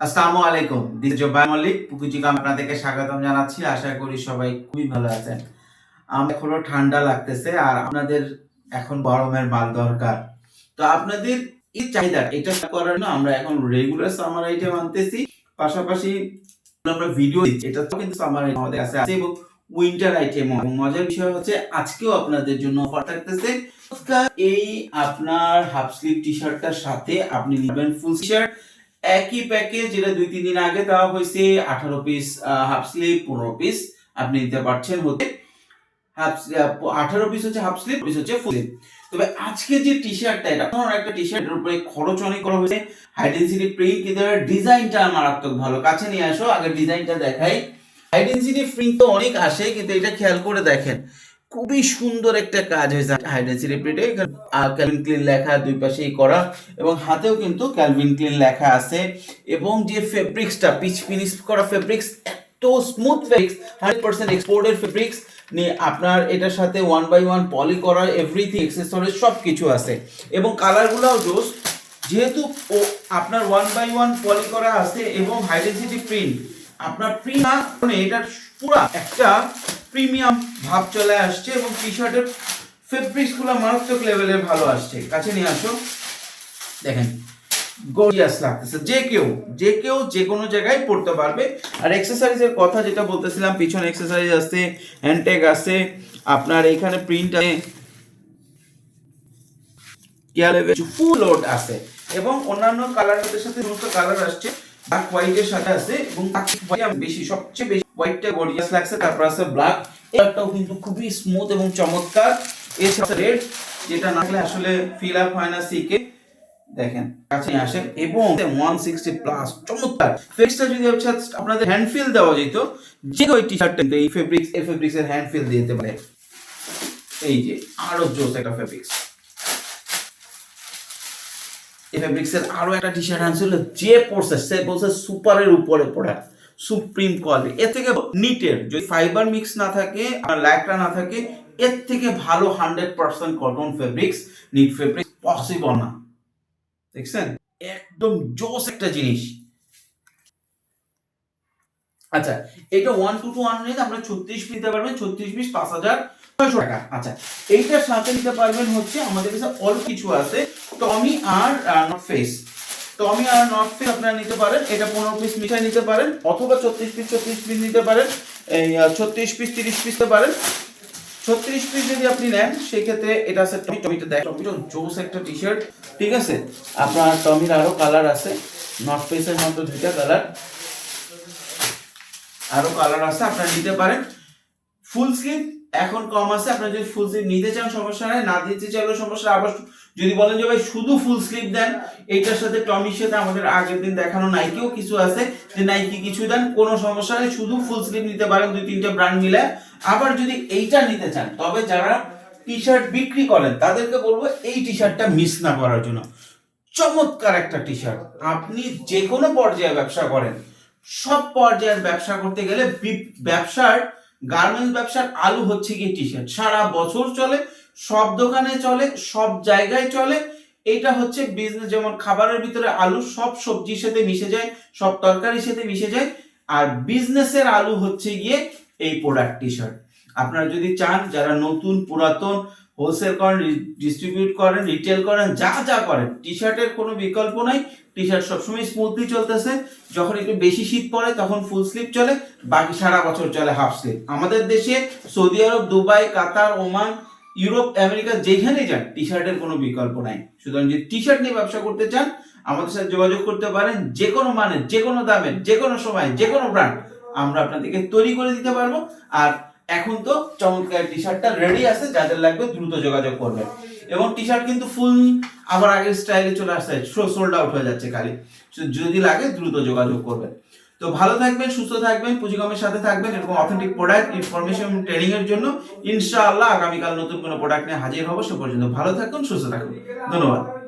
আসসালামু আলাইকুম মল্লিক আপনাদেরকে স্বাগতম জানাচ্ছি। আশা করি সবাই খুবই ভালো আছেন। আমার এখনও ঠান্ডা লাগতেছে আর আপনাদের এখন গরমের মাল দরকার। তো আপনাদের এই চাহিদা, এটা করার জন্য আমরা এখন রেগুলার সামার আইটেম আনতেছি। পাশাপাশি আমরা ভিডিও এটা তো কিন্তু সামার আমাদের কাছে আছে এবং উইন্টার আইটেম মজার বিষয় হচ্ছে, আজকেও আপনাদের জন্য অফার থাকতেছে। এই আপনার হাফ স্লিভ টি শার্টটার সাথে আপনি নেবেন ফুল শার্ট একই প্যাকেজ যেটা দুই, তিন দিন আগে দেওয়া হয়েছে, আঠারো পিস হাফ স্লিভ পনেরো পিস আপনি নিতে পারছেন হতে। আঠারো পিস হচ্ছে হাফ পিস হচ্ছে ফুল তবে আজকে যে টি শার্টটা এটা একটা টি শার্টের উপরে খরচ অনেক করা হয়েছে। হাই প্রিন্ট কিন্তু ডিজাইনটা মারাত্মক ভালো। কাছে নিয়ে আসো আগে ডিজাইনটা দেখাই। হাই প্রিন্ট তো অনেক আসে, কিন্তু এটা খেয়াল করে দেখেন। খুবই সুন্দর একটা কাজ হয়েছে হাই ডেন্সিটি প্রিন্টে ক্যালভিন ক্লিন লেখা দুই পাশেই করা এবং হাতেও কিন্তু ক্যালভিন ক্লিন লেখা আছে। এবং যে ফেব্রিক্সটা পিচ ফিনিশ করা ফেব্রিক্স এত স্মুথ ফেব্রিক্স হান্ড্রেড পার্সেন্ট এক্সপোর্টের ফেব্রিক্স নিয়ে আপনার এটার সাথে ওয়ান বাই ওয়ান পলি করা এভরিথিং এক্সেসরিজ সব কিছু আছে। এবং কালারগুলোও জোস যেহেতু ও আপনার ওয়ান বাই ওয়ান পলি করা আছে এবং হাই ডেন্সিটি প্রিন্ট আপনার প্রিন্ট মানে এটার পুরা একটা প্রিমিয়াম ভাব চলে আসছে এবং টি শার্টের ফেব্রিক্সগুলো মারাত্মক লেভেলের ভালো আসছে। কাছে নিয়ে আসো। দেখেন গর্জিয়াস লাগতেছে। যে কেউ যে কেউ যে কোনো জায়গায় পড়তে পারবে। আর এক্সারসাইজের কথা যেটা বলতেছিলাম, পিছনে এক্সারসাইজ আছে হ্যান্ডটেগ আছে, আপনার এখানে প্রিন্ট আছে। ফুল লোড আছে। এবং অন্যান্য কালারের সাথে সমস্ত কালার আসছে। ব্ল্যাক হোয়াইটের সাথে আছে এবং বেশি, সবচেয়ে বেশি হোয়াইটটা গর্জিয়াস লাগছে, তারপর আছে ব্ল্যাক এটাও কিন্তু খুবই স্মুথ এবং চমৎকার। এছাড়া রেড যেটা না আসলে ফিল আপ হয় না সিকে দেখেন, কাছে আসেন, এবং 160 প্লাস চমৎকার। ফেক্সটা যদি আপনাদের হ্যান্ড ফিল দেওয়া যেত, যে ওই টি শার্টটা এই ফেব্রিক্স এই ফেব্রিক্স এর হ্যান্ড ফিল দিতে পারে। এই যে, আরও জোস একটা ফেব্রিক্স এই ফেব্রিক্সের আরও একটা টি শার্ট আনছিল যে পড়ছে সে বলছে সুপারের উপরে পড়া সুপ্রিম কোয়ালিটি এর থেকে নিটের যদি ফাইবার মিক্স না থাকে, আর ল্যাকটা না থাকে, এর থেকে ভালো hundred percent cotton fabrics knit fabrics possible না। দেখছেন? একদম জোস একটা জিনিস। আচ্ছা এটা ওয়ান টু টু ওয়ান নিয়ে আমরা ছত্রিশ নিতে পারবেন, ছত্রিশ পিস পাঁচ হাজার ছয়শো টাকা। আচ্ছা এইটার সাথে নিতে পারবেন হচ্ছে, আমাদের কাছে অল্প কিছু আছে, টমি আর নট ফেস টমি আর নট ফেস আপনারা নিতে পারেন, এটা পনেরো পিস মিঠাই নিতে পারেন, অথবা ছত্রিশ পিস ছত্রিশ পিস নিতে পারেন, এই ছত্রিশ পিস তিরিশ পিস নিতে পারেন। ছত্রিশ পিস যদি আপনি নেন, সেক্ষেত্রে এটা আছে টমি, টমিটা দেখ টমিটো জোস একটা টি শার্ট ঠিক আছে? আপনার টমির আরও কালার আছে নর্থ ফেসের মতো দুইটা কালার আরও কালার আছে, আপনারা নিতে পারেন। ফুল স্লিভ এখন কম আছে, আপনারা যদি ফুল স্লিভ নিতে চান, সমস্যা নাই। না দিতে চাইলেও সমস্যা আবার যদি বলেন যে, ভাই, শুধু ফুল স্লিভ দেন? এইটার সাথে টমির সাথে আমাদের আগের দিন দেখানো নাইকিও কিছু আছে, যে নাইকি কিছু দেন, কোনো সমস্যা নেই। শুধু ফুল স্লিভ নিতে পারেন, দুই তিনটা ব্র্যান্ড মিলে। আবার যদি এইটা নিতে চান, তবে যারা টি শার্ট বিক্রি করেন, তাদেরকে বলব, এই টি শার্টটা মিস না করার জন্য। চমৎকার একটা টি শার্ট আপনি যে কোনো পর্যায়ে ব্যবসা করেন সব পর্যায়ের ব্যবসা করতে গেলে ব্যবসার গার্মেন্টস ব্যবসার আলু হচ্ছে কি টি শার্ট সারা বছর চলে, সব দোকানে চলে, সব জায়গায় চলে। এটা হচ্ছে বিজনেস যেমন খাবারের ভিতরে আলু, সব সবজির সাথে মিশে যায়, সব তরকারির সাথে মিশে যায়। আর বিজনেসের আলু হচ্ছে গিয়ে এই প্রোডাক্ট টি শার্ট আপনারা যদি চান, যারা নতুন, পুরাতন হোলসেল করেন ডিস্ট্রিবিউট করেন রিটেল করেন, যা যা করেন। টি শার্টের কোনো বিকল্প নাই। টি শার্ট সবসময় স্মুথলি চলতেছে। যখন একটু বেশি শীত পড়ে, তখন ফুল স্লিভ চলে, বাকি সারা বছর চলে হাফ স্লিভ আমাদের দেশে সৌদি আরব, Dubai, Qatar, Oman, Europe, America, যেখানেই যান টি শার্টের কোনো বিকল্প নাই। সুতরাং যদি টি শার্ট নিয়ে ব্যবসা করতে চান, আমাদের সাথে যোগাযোগ করতে পারেন। যে কোনো মানের, যে কোনো দামের, যে কোনো সময়, যে কোনো ব্র্যান্ড আমরা আপনাদেরকে তৈরি করে দিতে পারব। আর এখন তো চমৎকার টি শার্টটা রেডি আছে যাদের লাগবে দ্রুত যোগাযোগ করবেন। এবং টি শার্ট কিন্তু ফুল আবার আগের স্টাইলে চলে আসছে সোল্ড আউট হয়ে যাচ্ছে খালি। যদি লাগে দ্রুত যোগাযোগ করবেন। তো ভালো থাকবেন, সুস্থ থাকবেন, পুঁজিগমের সাথে থাকবেন, এরকম অথেন্টিক প্রোডাক্ট ইনফরমেশন ট্রেনিং এর জন্য ইনশাআল্লাহ আগামীকাল নতুন কোনো প্রোডাক্ট নিয়ে হাজির হব। সে পর্যন্ত ভালো থাকুন, সুস্থ থাকুন। ধন্যবাদ।